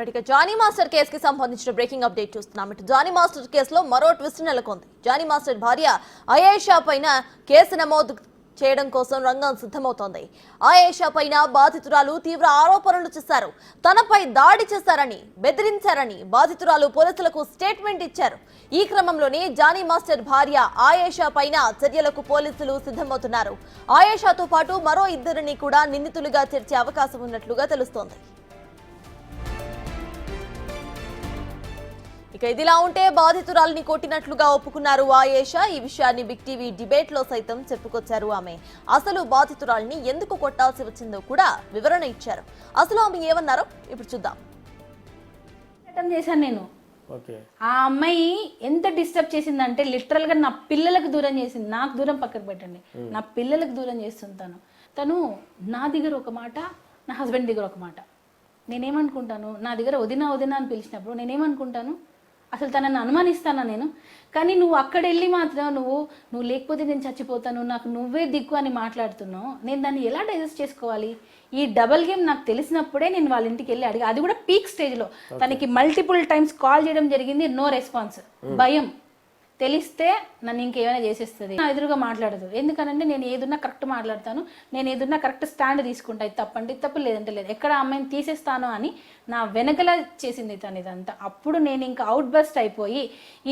Right, Johnny master కేసుకి సంబంధించిన breaking update చూస్తున్నాం. ఇటు జానీ మాస్టర్ కేసులో మరో ట్విస్ట్ నెలకొంది. జానీ మాస్టర్ భార్య అయేషా పైన కేసు నమోదు చేయడం కోసం రంగం సిద్ధమవుతోంది. ఆయేషా పైన బాధితురాలు తీవ్ర ఆరోపణలు చేశారు. తనపై దాడి చేశారని బెదిరించారని బాధితురాలు పోలీసులకు స్టేట్మెంట్ ఇచ్చారు. ఈ క్రమంలోనే జానీ మాస్టర్ భార్య ఆయేషా పైన చర్యలకు పోలీసులు సిద్ధమవుతున్నారు. ఆయేషాతో పాటు మరో ఇద్దరిని కూడా నిందితులుగా చేర్చే అవకాశం ఉన్నట్లుగా తెలుస్తోంది. ఇక ఇదిలా ఉంటే బాధితురాలిని కొట్టినట్లుగా ఒప్పుకున్నారు ఆయేషా ఈ విషయాన్ని బిగ్ టీవీ డిబేట్లో సైతం చెప్పుకొచ్చారు ఆమె. అసలు బాధితురాలిని ఎందుకు కొట్టాల్సి వచ్చిందో కూడా వివరణ ఇచ్చారు. అసలు ఆమె ఏమన్నారో ఇప్పుడు చూద్దాం. చేశాను నేను. ఓకే. ఆ అమ్మాయి ఎంత డిస్టర్బ్ చేసిందంటే లిటరల్గా నా పిల్లలకు దూరం చేసింది. నాకు దూరం పక్కకు పెట్టండి. నా పిల్లలకు దూరం చేస్తుంది తను. తను నా దగ్గర ఒక మాట నా హస్బెండ్ దగ్గర ఒక మాట. నేనేమనుకుంటాను? నా దగ్గర వదిన వదిన అని పిలిచినప్పుడు నేనేమనుకుంటాను? అసలు తనని అనుమానిస్తానా నేను? కానీ నువ్వు అక్కడ వెళ్ళి మాత్రం నువ్వు నువ్వు లేకపోతే నేను చచ్చిపోతాను నాకు నువ్వే దిక్కు అని మాట్లాడుతున్నావు. నేను దాన్ని ఎలా డైజెస్ట్ చేసుకోవాలి? ఈ డబల్ గేమ్ నాకు తెలిసినప్పుడే నేను వాళ్ళ ఇంటికి వెళ్ళి అడిగా. అది కూడా పీక్ స్టేజ్లో తనకి మల్టిపుల్ టైమ్స్ కాల్ చేయడం జరిగింది నో రెస్పాన్స్ భయం. తెలిస్తే నన్ను ఇంకేమైనా చేసేస్తుంది. నా ఎదురుగా మాట్లాడదు. ఎందుకనంటే నేను ఏదున్నా కరెక్ట్ మాట్లాడతాను. నేను ఏదున్నా కరెక్ట్ స్టాండ్ తీసుకుంటా. ఇది తప్పంటే ఇది తప్పు లేదంటే లేదు. ఎక్కడ అమ్మాయిని తీసేస్తాను అని నా వెనకల చేసింది తను ఇదంతా. అప్పుడు నేను ఇంకా అవుట్ బస్ట్ అయిపోయి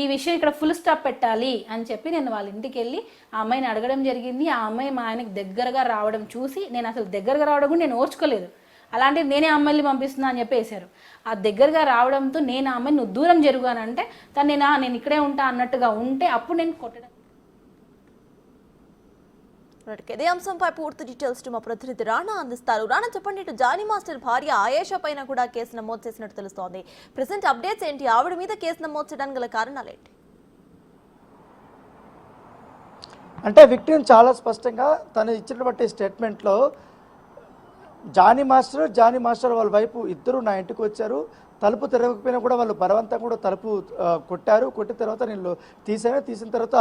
ఈ విషయం ఇక్కడ ఫుల్ స్టాప్ పెట్టాలి అని చెప్పి నేను వాళ్ళ ఇంటికి వెళ్ళి ఆ అమ్మాయిని అడగడం జరిగింది. ఆ అమ్మాయి మా ఆయనకి దగ్గరగా రావడం చూసి నేను అసలు దగ్గరగా రావడం కూడా నేను ఓర్చుకోలేదు. అలాంటిది నేనే అమ్మాయిని పంపిస్తున్నా అని చెప్పి వేశారు. ఆ దగ్గరగా రావడంతో నేను ఆ అమ్మాయిని నువ్వు దూరం జరుగుగానంటే తను నేను "ఆ, నేను ఇక్కడే ఉంటా అన్నట్టుగా ఉంటే అప్పుడు నేను కొట్టడం. ఇదే అంశంపై పూర్తి డీటెయిల్స్ మా ప్రతినిధి రాణా అందిస్తారు. రాణా చెప్పండి ఇటు జానీ మాస్టర్ భార్య ఆయేషా పైన కూడా కేసు నమోదు చేసినట్టు తెలుస్తోంది. ప్రెసెంట్ అప్డేట్స్ ఏంటి? ఆవిడ మీద కేసు నమోదు చేయడానికి గల కారణాలు ఏంటి? అంటే విక్టిమ్ చాలా స్పష్టంగా తను ఇచ్చినటువంటి స్టేట్మెంట్లో జానీ మాస్టర్ జానీ మాస్టర్ వాళ్ళ వైపు ఇద్దరు నా ఇంటికి వచ్చారు. తలుపు తెరవకపోయినా కూడా వాళ్ళు బలవంతంగా కూడా తలుపు కొట్టారు. కొట్టిన తర్వాత నేను తీసాను తీసిన తర్వాత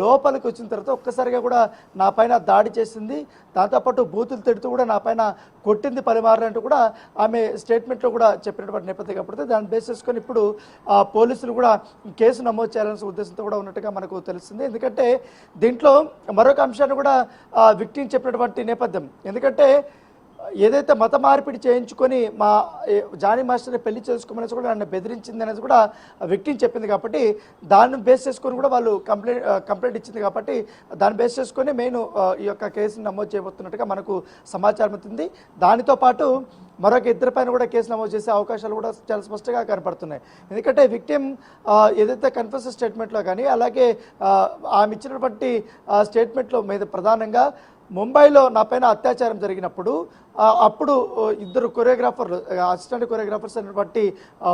లోపలికి వచ్చిన తర్వాత ఒక్కసారిగా కూడా నా పైన దాడి చేసింది. దాంతోపాటు బూతులు తిడుతూ కూడా నా పైన కొట్టింది పరిమారంటూ కూడా ఆమె స్టేట్మెంట్లో కూడా చెప్పినటువంటి నేపథ్యం కాబట్టి దాన్ని బేస్ చేసుకొని ఇప్పుడు ఆ, పోలీసులు కూడా కేసు నమోదు చేయాలనే ఉద్దేశంతో కూడా ఉన్నట్టుగా మనకు తెలుస్తుంది. ఎందుకంటే దీంట్లో మరొక అంశాన్ని కూడా విక్టిం చెప్పినటువంటి నేపథ్యం. ఎందుకంటే ఏదైతే మత మార్పిడి చేయించుకొని మా జానీ మాస్టర్ని పెళ్ళి చేసుకోమనేసి కూడా నన్ను బెదిరించింది అనేది కూడా విక్టిం చెప్పింది కాబట్టి దాన్ని బేస్ చేసుకొని కూడా వాళ్ళు కంప్లైంట్ కంప్లైంట్ ఇచ్చింది కాబట్టి దాన్ని బేస్ చేసుకొని మెయిన్ ఈ యొక్క కేసును నమోదు చేయబోతున్నట్టుగా మనకు సమాచారం అవుతుంది దానితో పాటు మరొక ఇద్దరి పైన కూడా కేసు నమోదు చేసే అవకాశాలు కూడా చాలా స్పష్టంగా కనపడుతున్నాయి. ఎందుకంటే విక్టిమ్ ఏదైతే కన్ఫెస్ స్టేట్మెంట్లో కానీ అలాగే ఆ, ఆమె ఇచ్చినటువంటి స్టేట్మెంట్లో మీద ప్రధానంగా ముంబైలో నా పైన అత్యాచారం జరిగినప్పుడు అప్పుడు ఇద్దరు కొరియోగ్రాఫర్లు అసిస్టెంట్ కొరియోగ్రాఫర్స్ అయినటువంటి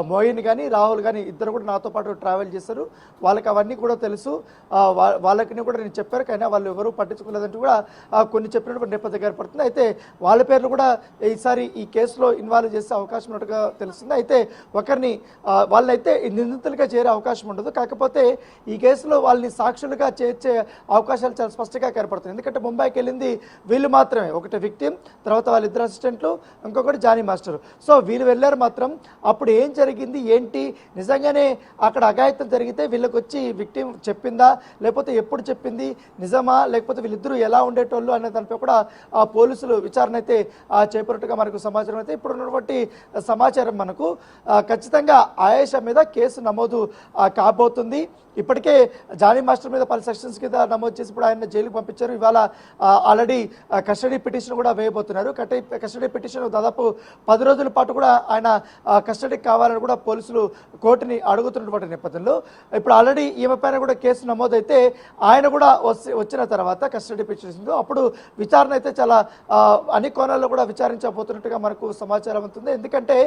మోయిన్ కానీ రాహుల్ కానీ ఇద్దరు కూడా నాతో పాటు ట్రావెల్ చేశారు. వాళ్ళకి అవన్నీ కూడా తెలుసు. ఆ, వాళ్ళకి కూడా నేను చెప్పారు. కానీ వాళ్ళు ఎవరు పట్టించుకోలేదంటే కూడా కొన్ని చెప్పినటువంటి నేపథ్యం ఏర్పడుతుంది. అయితే వాళ్ళ పేర్లు కూడా ఈసారి ఈ కేసులో ఇన్వాల్వ్ చేసే అవకాశం ఉన్నట్టుగా తెలుస్తుంది. అయితే ఒకరిని వాళ్ళైతే నిందితులుగా చేరే అవకాశం ఉండదు. కాకపోతే ఈ కేసులో వాళ్ళని సాక్షులుగా చేర్చే అవకాశాలు చాలా స్పష్టంగా కనపడుతుంది ఎందుకంటే ముంబైకి వెళ్ళింది వీళ్ళు మాత్రమే. ఒకటి విక్టిమ్ తర్వాత వాళ్ళిద్దరు అసిస్టెంట్లు ఇంకొకటి జానీ మాస్టర్. సో వీళ్ళు వెళ్ళారు మాత్రం. అప్పుడు ఏం జరిగింది ఏంటి? నిజంగానే అక్కడ అఘాయిత్యం జరిగితే వీళ్ళకి వచ్చి విక్టిమ్ చెప్పిందా? లేకపోతే ఎప్పుడు చెప్పింది? నిజమా? లేకపోతే వీళ్ళిద్దరూ ఎలా ఉండేటోళ్ళు అనే దానిపై కూడా ఆ పోలీసులు విచారణ అయితే ఆ, మనకు సమాచారం అయితే ఇప్పుడు ఉన్నటువంటి సమాచారం మనకు. ఖచ్చితంగా ఆయేషా మీద కేసు నమోదు కాబోతుంది. ఇప్పటికే జానీ మాస్టర్ మీద పలు సెక్షన్స్ కింద నమోదు చేసి ఇప్పుడు ఆయన జైలుకు పంపించారు. ఇవాళ ఆల్రెడీ కస్టడీ పిటిషన్ కూడా వేయబోతున్నారు. కస్టడీ కస్టడీ పిటిషన్ దాదాపు పది రోజుల పాటు కూడా ఆయన కస్టడీకి కావాలని కూడా పోలీసులు కోర్టుని అడుగుతున్నటువంటి నేపథ్యంలో ఇప్పుడు ఆల్రెడీ ఈమె పైన కూడా కేసు నమోదైతే ఆయన కూడా వచ్చి- వచ్చిన తర్వాత కస్టడీ పిటిషన్. అప్పుడు విచారణ అయితే చాలా అన్ని కోణాల్లో కూడా విచారించబోతున్నట్టుగా మనకు సమాచారం అవుతుంది ఎందుకంటే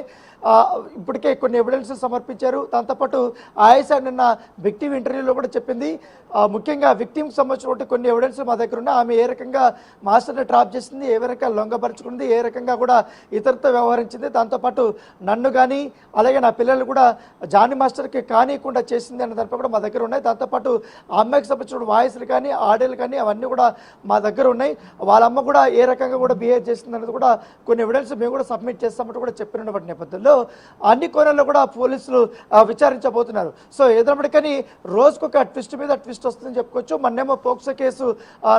ఇప్పటికే కొన్ని ఎవిడెన్స్ సమర్పించారు. దాంతోపాటు ఆయేషా నిన్న విక్టిమ్ ఇంటర్వ్యూలో కూడా చెప్పింది. ముఖ్యంగా విక్టిమ్కి సంబంధించినటువంటి కొన్ని ఎవిడెన్స్ మా దగ్గర ఉన్న ఆమె ఏ రకంగా మాస్టర్ని ట్రాప్ చేసింది ఏ రకంగా లొంగపరుచుకుంది ఏ రకంగా కూడా ఇతరులతో వ్యవహరించింది దాంతోపాటు నన్ను కానీ అలాగే నా పిల్లలు కూడా జానీ మాస్టర్కి కానీయకుండా చేసింది అనే దానిపై కూడా మా దగ్గర ఉన్నాయి. దాంతోపాటు ఆ అమ్మాయికి సంబంధించిన వాయిస్లు కానీ ఆడియోలు కానీ అవన్నీ కూడా మా దగ్గర ఉన్నాయి. వాళ్ళ అమ్మ కూడా ఏ రకంగా కూడా బిహేవ్ చేసింది అనేది కూడా కొన్ని ఎవిడెన్స్ మేము కూడా సబ్మిట్ చేస్తామంటూ కూడా చెప్పినటువంటి నేపథ్యంలో అన్ని కోణాల్లో కూడా పోలీసులు విచారించబోతున్నారు. సో ఏదైనప్పటికీ రోజుకొక ట్విస్ట్ మీద ట్విస్ట్ వస్తుందని చెప్పుకోవచ్చు. మొన్నేమో పోక్సో కేసు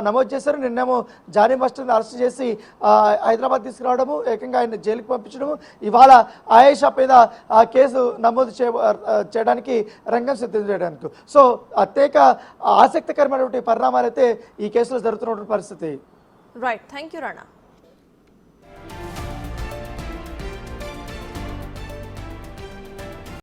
నమోదు చేశారు. నిన్నేమో జానీ మాస్టర్ని అరెస్ట్ చేసి హైదరాబాద్ తీసుకురావడము ఏకంగా ఆయన జైలుకు పంపించడము. ఇవాళ ఆయేషా మీద ఆ కేసు నమోదు చేయడానికి రంగం సిద్ధం చేయడానికి. సో అత్యేక ఆసక్తికరమైనటువంటి పరిణామాలు అయితే ఈ కేసులో జరుగుతున్నటువంటి పరిస్థితి. Right thank you Rana